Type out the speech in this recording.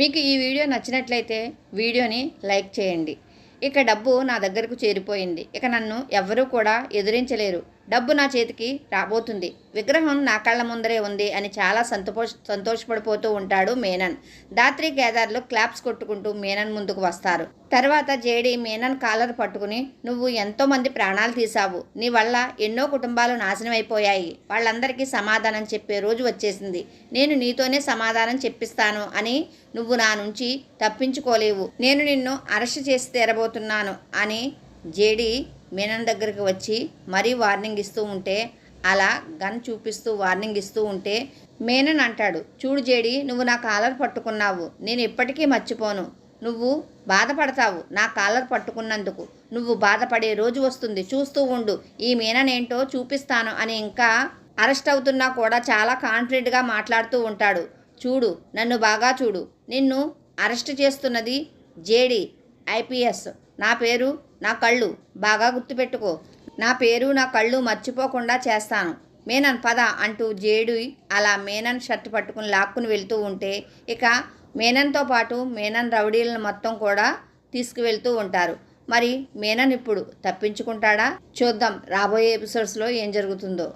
మీకు ఈ వీడియో నచ్చినట్లయితే వీడియోని లైక్ చేయండి. ఇక డబ్బు నా దగ్గరకు చేరిపోయింది. ఇక నన్ను ఎవ్వరూ కూడా ఎదిరించలేరు. డబ్బు నా చేతికి రాబోతుంది. విగ్రహం నా కళ్ళ ముందరే ఉంది అని చాలా సంతోష సంతోషపడిపోతూ ఉంటాడు మేనన్. దాత్రి కేదార్లు క్లాప్స్ కొట్టుకుంటూ మేనన్ ముందుకు వస్తారు. తర్వాత జేడి మేనన్ కాలర్ పట్టుకుని నువ్వు ఎంతోమంది ప్రాణాలు తీసావు నీ వల్ల ఎన్నో కుటుంబాలు నాశనం అయిపోయాయి. వాళ్ళందరికీ సమాధానం చెప్పే రోజు వచ్చేసింది. నేను నీతోనే సమాధానం చెప్పిస్తాను అని నువ్వు నా నుంచి తప్పించుకోలేవు. నేను నిన్ను అరెస్ట్ చేసి తీరబోతున్నాను అని జేడి మీనన్ దగ్గరికి వచ్చి మరీ వార్నింగ్ ఇస్తూ ఉంటే అలా గన్ చూపిస్తూ వార్నింగ్ ఇస్తూ ఉంటే మేనన్ అంటాడు చూడు జేడి నువ్వు నా కాలర్ పట్టుకున్నావు నేను ఎప్పటికీ మర్చిపోను. నువ్వు బాధపడతావు నా కాలర్ పట్టుకున్నందుకు. నువ్వు బాధపడే రోజు వస్తుంది చూస్తూ ఉండు. ఈ మేనన్ ఏంటో చూపిస్తాను అని ఇంకా అరెస్ట్ అవుతున్నా కూడా చాలా కాన్ఫిడెంట్గా మాట్లాడుతూ ఉంటాడు. చూడు నన్ను బాగా చూడు. నిన్ను అరెస్ట్ చేస్తున్నది జేడి ఐపీఎస్. నా పేరు నా కళ్ళు బాగా గుర్తుపెట్టుకో. నా పేరు నా కళ్ళు మర్చిపోకుండా చేస్తాను. మేనన్ పద అంటూ జేడు అలా మేనన్ షర్ట్ పట్టుకుని లాక్కుని వెళ్తూ ఉంటే ఇక మేనన్తో పాటు మేనన్ రౌడీలను మొత్తం కూడా తీసుకువెళ్తూ ఉంటారు. మరి మేనన్ ఇప్పుడు తప్పించుకుంటాడా? చూద్దాం రాబోయే ఎపిసోడ్స్లో ఏం జరుగుతుందో.